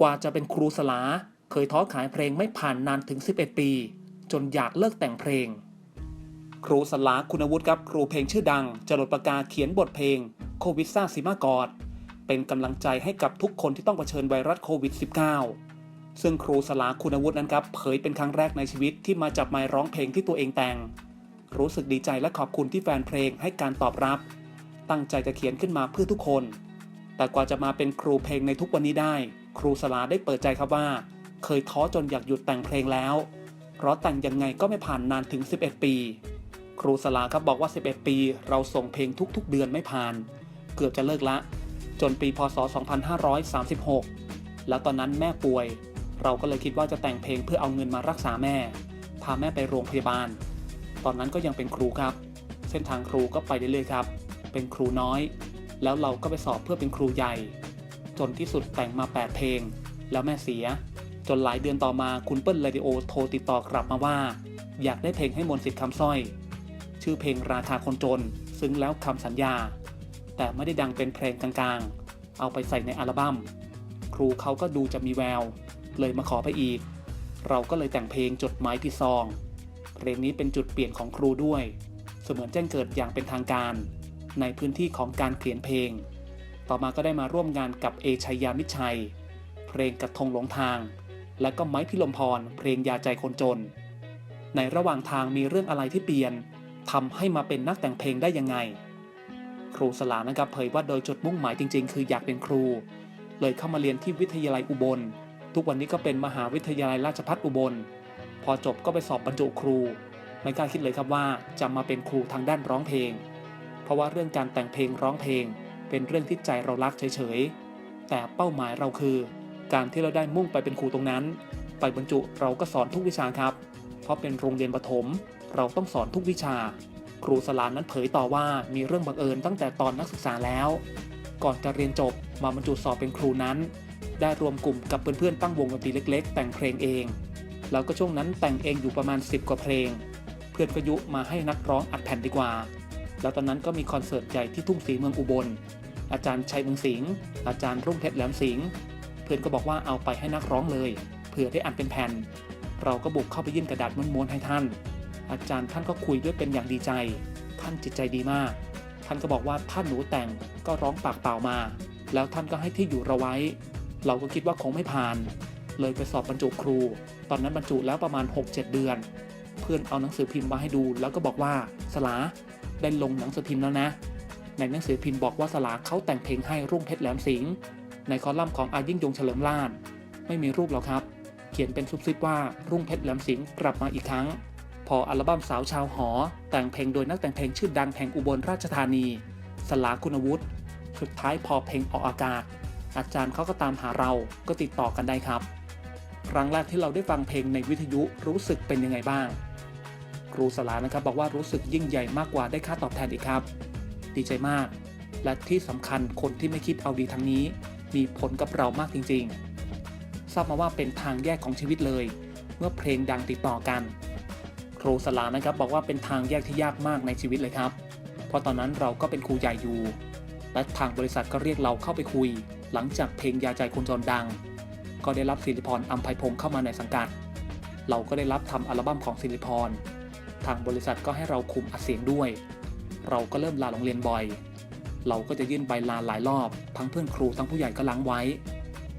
กว่าจะเป็นครูสลา เคยท้อขายเพลงไม่ผ่านนานถึง 11 ปี จนอยากเลิกแต่งเพลง ครูสลาคุณวุฒิครับครูเพลงชื่อดังจรดปากกาเขียนบทเพลงโควิดซ่าซิมากอดเป็นกำลังใจให้กับทุกคนที่ต้องเผชิญไวรัสโควิด -19 ซึ่งครูสลาคุณวุฒินั้นครับเผยเป็นครั้งแรกในชีวิตที่มาจับไมค์ร้องเพลงที่ตัวเองแต่ง รู้สึกดีใจและขอบคุณที่แฟนเพลงให้การตอบรับ ตั้งใจจะเขียนขึ้นมาเพื่อทุกคน แต่กว่าจะมาเป็นครูเพลงในทุกวันนี้ได้ ครูสลาได้เปิดใจครับว่า เคยท้อจนอยากหยุดแต่งเพลงแล้ว เพราะแต่งยังไงก็ไม่ผ่านนานถึง 11 ปี ครูสลาครับบอกว่า 11 ปี เราส่งเพลงทุกๆ เดือนไม่ผ่าน เกือบจะเลิกละ จนปีพศ 2536 แล้วตอนนั้นแม่ป่วย เราก็เลยคิดว่าจะแต่งเพลงเพื่อเอาเงินมารักษาแม่ พาแม่ไปโรงพยาบาล ตอนนั้นก็ยังเป็นครูครับ เส้นทางครูก็ไปเรื่อยๆครับ เป็นครูน้อย แล้วเราก็ไปสอบเพื่อเป็นครูใหญ่ จนที่สุดแต่งมา 8 เพลง แล้วแม่เสีย จนหลายเดือนต่อมาคุณเปิ้ลเรดิโอโทรติดต่อกลับมาว่า อยากได้เพลงให้มนต์สิทธิ์คำสร้อย ชื่อเพลงราคาคนจน ซึ้งแล้วคำสัญญา แต่ไม่ได้ดังเป็นเพลงกลางๆ เอาไปใส่ในอัลบั้มครูเขาก็ดูจะมีแวว เลยมาขอไปอีก เราก็เลยแต่งเพลงจดหมายผิดซอง เพลงนี้เป็นจุดเปลี่ยนของครูด้วย เสมือนแจ้งเกิดอย่างเป็นทางการ ในพื้นที่ของการเขียนเพลง ต่อมาก็ได้มาร่วมงานกับเอชัยยามิชัย เพลงกระทงหลงทาง และก็ไม้พิลมพร เพลงยาใจคนจน ในระหว่างทางมีเรื่องอะไรที่เปลี่ยนทำให้มาเป็นนักแต่งเพลงได้ยังไง ครูสลานะครับเผยว่าโดยจุดมุ่งหมายจริง ๆ คืออยากเป็นครู เลยเข้ามาเรียนที่วิทยาลัยอุบล ทุกวันนี้ก็เป็นมหาวิทยาลัยราชภัฏอุบล พอจบก็ไปสอบบรรจุครู ไม่กล้าคิดเลยครับว่าจะมาเป็นครูทางด้านร้องเพลง เพราะว่าเรื่องการแต่งเพลงร้องเพลง เป็นเรื่องที่ใจเรารักเฉยๆ แต่เป้าหมายเราคือ การที่เราได้มุ่งไปเป็นครูตรงนั้น ไปบรรจุเราก็สอนทุกวิชาครับ เพราะเป็นโรงเรียนประถม เราต้องสอนทุกวิชา ครูสลานนั้นเผยต่อว่ามีเรื่องบังเอิญตั้งแต่ตอนนักศึกษาแล้ว ก่อนจะเรียนจบมาบรรจุสอบเป็นครูนั้น ได้รวมกลุ่มกับเพื่อนๆตั้งวงดนตรีเล็ก ๆ แต่งเพลงเองแล้วก็ช่วงนั้นแต่งเองอยู่ประมาณ 10 กว่าเพลง เพื่อนก็ยุมาให้นักร้องอัดแผ่นดีกว่า แล้วตอนนั้นก็มีคอนเสิร์ตใหญ่ที่ทุ่งศรีเมืองอุบล อาจารย์ชัยเมืองสิงห์อาจารย์รุ่งเพชรแหลมสิงห์เพื่อนก็บอกว่าเอาไปให้นักร้องเลยเผื่อได้อัดเป็นแผ่น เราก็บุกเข้าไปยื่นกระดาษม้วนๆให้ท่าน อาจารย์ท่านก็คุยด้วยเป็นอย่างดีใจ ท่านจิตใจดีมาก ท่านก็บอกว่าท่านหนูแต่งก็ร้องปากเปล่ามา แล้วท่านก็ให้ที่อยู่เราไว้ เราก็คิดว่าคงไม่ผ่าน เลยไปสอบบรรจุครู ตอนนั้นบรรจุแล้วประมาณ 6-7 เดือน เพื่อนเอาหนังสือพิมพ์มาให้ดู แล้วก็บอกว่าสลาได้ลงหนังสือพิมพ์แล้วนะ ในหนังสือพิมพ์บอกว่าสลาเขาแต่งเพลงให้รุ่งเพชรแหลมสิงห์ในคอลัมน์ของอายิ่งยงเฉลิมลาดไม่มีรูปหรอกครับ เขียนเป็นซุบซิบว่ารุ่งเพชรแหลมสิงห์กลับมาอีกครั้ง พออัลบั้มสาวชาวหอ แต่งเพลงโดยนักแต่งเพลงชื่อดังแห่งอุบลราชธานี สลาคุณวุฒิสุดท้ายพอเพลงออกอากาศ อาจารย์เขาก็ตามหาเราก็ติดต่อกันได้ครับ ครั้งแรกที่เราได้ฟังเพลงในวิทยุรู้สึกเป็นยังไงบ้าง ครูสลานะครับบอกว่ารู้สึกยิ่งใหญ่มากกว่าได้ค่าตอบแทนอีกครับ ดีใจมาก และที่สำคัญคนที่ไม่คิดเอาดีทางนี้ มีผลกับเรามากจริงๆ ทราบมาว่าเป็นทางแยกของชีวิตเลย เมื่อเพลงดังติดต่อกัน ครูสลานะครับบอกว่าเป็นทางแยกที่ยากมากในชีวิตเลยครับ เพราะตอนนั้นเราก็เป็นครูใหญ่อยู่ และทางบริษัทก็เรียกเราเข้าไปคุย หลังจากเพลงยาใจคนจนดัง ก็ได้รับศิริพรอัมไพพงศ์เข้ามาในสังกัด เราก็ได้รับทำอัลบั้มของศิริพรทางบริษัทก็ให้เราคุมอัดเสียงด้วย เราก็เริ่มลาโรงเรียนบ่อย เราก็จะยื่นใบลาหลายรอบ ทั้งเพื่อนครูทั้งผู้ใหญ่ก็ล้างไว้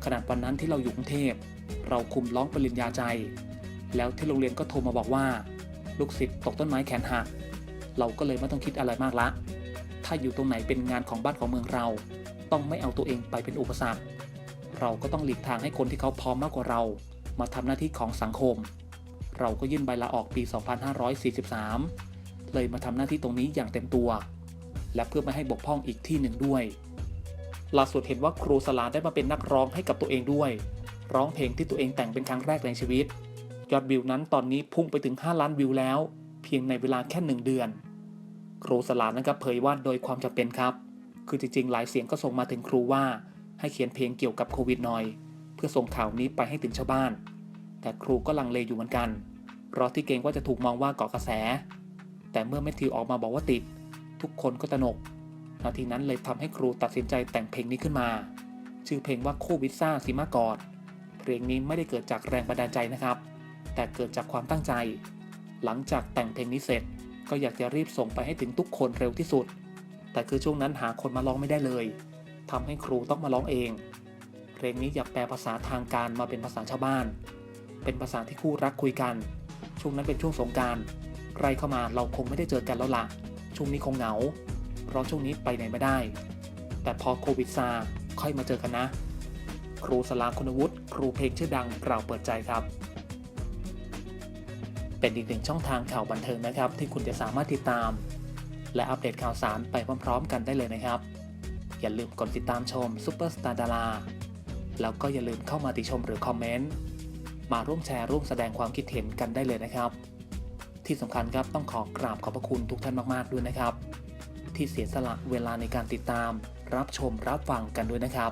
ขนาดวันนั้นที่เราอยู่กรุงเทพ เราคุมร้องปริญญาใจ แล้วที่โรงเรียนก็โทรมาบอกว่า ลูกศิษย์ตกต้นไม้แขนหัก เราก็เลยไม่ต้องคิดอะไรมากละ ถ้าอยู่ตรงไหนเป็นงานของบ้านของเมืองเรา ต้องไม่เอาตัวเองไปเป็นอุปสรรค เราก็ต้องหลีกทางให้คนที่เขาพร้อมมากกว่าเรา มาทำหน้าที่ของสังคม เราก็ยื่นใบลาออกปี 2543 เลยมาทำหน้าที่ตรงนี้อย่างเต็มตัว และเพื่อไม่ให้บกพร่องอีกที่หนึ่งด้วยล่าสุดเห็นว่าครูสลาได้มาเป็นนักร้องให้กับตัวเองด้วย ร้องเพลงที่ตัวเองแต่งเป็นครั้งแรกในชีวิต ยอดวิวนั้นตอนนี้พุ่งไปถึง 5 ล้านวิวแล้ว เพียงในเวลาแค่หนึ่งเดือน ครูสลานะครับเผยว่าโดยความจำเป็นครับ คือจริงๆ หลายเสียงก็ส่งมาถึงครูว่า ให้เขียนเพลงเกี่ยวกับโควิดหน่อย เพื่อส่งข่าวนี้ไปให้ถึงชาวบ้าน แต่ครูก็ลังเลอยู่เหมือนกัน เพราะที่เกรงว่าจะถูกมองว่าเกาะกระแส แต่เมื่อแมทธิวออกมาบอกว่าติด ทุกคนก็ตระหนก นาทีนั้นเลยทำให้ครูตัดสินใจแต่งเพลงนี้ขึ้นมา ชื่อเพลงว่าโควิซ่าซิมากอด เพลงนี้ไม่ได้เกิดจากแรงบันดาลใจนะครับ แต่เกิดจากความตั้งใจ หลังจากแต่งเพลงนี้เสร็จ ก็อยากจะรีบส่งไปให้ถึงทุกคนเร็วที่สุด แต่คือช่วงนั้นหาคนมาร้องไม่ได้เลยทำให้ครูต้องมาร้องเอง เพลงนี้อยากแปลภาษาทางการมาเป็นภาษาชาวบ้าน เป็นภาษาที่คู่รักคุยกัน ช่วงนั้นเป็นช่วงสงกราร ใกล้เข้ามาเราคงไม่ได้เจอกันแล้วล่ะ ช่วงนี้คงเหงา เพราะช่วงนี้ไปไหนไม่ได้ แต่พอโควิดซาค่อยมาเจอกันนะ ครูสลาคุณวุฒิครูเพลงชื่อดังกล่าวเปิดใจครับ เป็นอีกหนึ่งช่องทางข่าวบันเทิงนะครับ ที่คุณจะสามารถติดตาม และอัปเดตข่าวสารไปพร้อมๆ กันได้เลยนะครับ อย่าลืมกดติดตามชมซุปเปอร์สตาร์ดาราแล้วก็อย่าลืมเข้ามาติชมหรือคอมเมนต์มาร่วมแชร์ร่วมแสดงความคิดเห็นกันได้เลยนะครับ ที่สำคัญครับต้องขอกราบขอบพระคุณทุกท่านมาก ๆ ด้วยนะครับ ที่เสียสละเวลาในการติดตาม รับชมรับฟังกันด้วยนะครับ